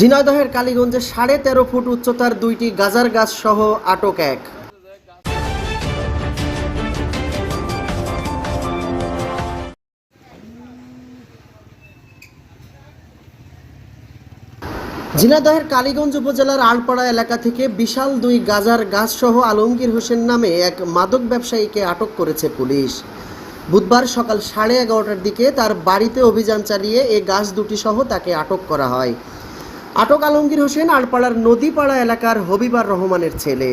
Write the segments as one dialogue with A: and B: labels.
A: ঝিনাইদহের কালীগঞ্জে সাড়ে তেরো ফুট উচ্চতার দুইটি গাজার গাছ সহ আটক এক। ঝিনাইদহের কালীগঞ্জ উপজেলার আলপাড়া এলাকা থেকে বিশাল দুই গাজার গাছ সহ আলমগীর হোসেন নামে এক মাদক ব্যবসায়ীকে আটক করেছে পুলিশ। বুধবার সকাল সাড়ে এগারোটার দিকে তার বাড়িতে অভিযান চালিয়ে এই গাছ দুটি সহ তাকে আটক করা হয়। আটক আলমগীর হোসেন আলপাড়ার নদীপাড়া এলাকার হবিবার রহমানের ছেলে।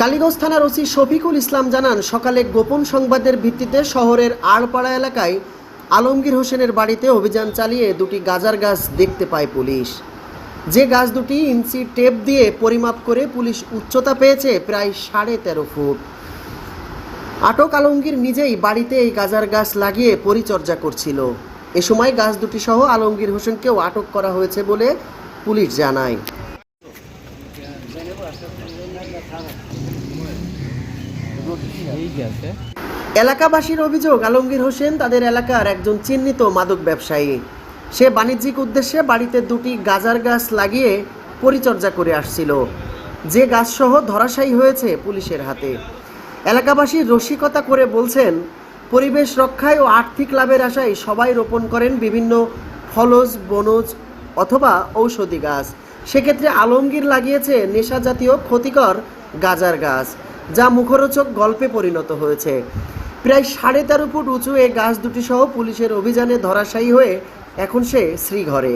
A: কালীগঞ্জ থানার ওসি শফিকুল ইসলাম জানান, সকালে গোপন সংবাদের ভিত্তিতে শহরের আড়পাড়া এলাকায় আলমগীর হোসেনের বাড়িতে অভিযান চালিয়ে দুটি গাজার গাছ দেখতে পায় পুলিশ। যে গাছ দুটি ইঞ্চি টেপ দিয়ে পরিমাপ করে পুলিশ উচ্চতা পেয়েছে প্রায় সাড়ে তেরো ফুট। আটক আলমগীর নিজেই বাড়িতে এই গাজার গাছ লাগিয়ে পরিচর্যা করছিল। এ সময় গাছ দুটি সহ আলমগীর হোসেনকেও আটক করা হয়েছে বলে পুলিশ জানায়। এলাকাবাসীর অভিযোগ, আলমগীর হোসেন তাদের এলাকার একজন চিহ্নিত মাদক ব্যবসায়ী। সে বাণিজ্যিক উদ্দেশ্যে বাড়িতে দুটি গাজার গাছ লাগিয়ে পরিচর্যা করে আসছিল। যে গাছসহ ধরাশায়ী হয়েছে পুলিশের হাতে। এলাকাবাসী রসিকতা করে বলছেন, পরিবেশ রক্ষায় ও আর্থিক লাভের আশায় সবাই রোপণ করেন বিভিন্ন ফলজ, বনজ অথবা ঔষধি গাছ। সেক্ষেত্রে আলমগীর লাগিয়েছে নেশা জাতীয় ক্ষতিকর গাজার গাছ, যা মুখরোচক গল্পে পরিণত হয়েছে। প্রায় সাড়ে তেরো ফুট উঁচু এ গাছ দুটি সহ পুলিশের অভিযানে ধরাশায়ী হয়ে এখন সে শ্রীঘরে।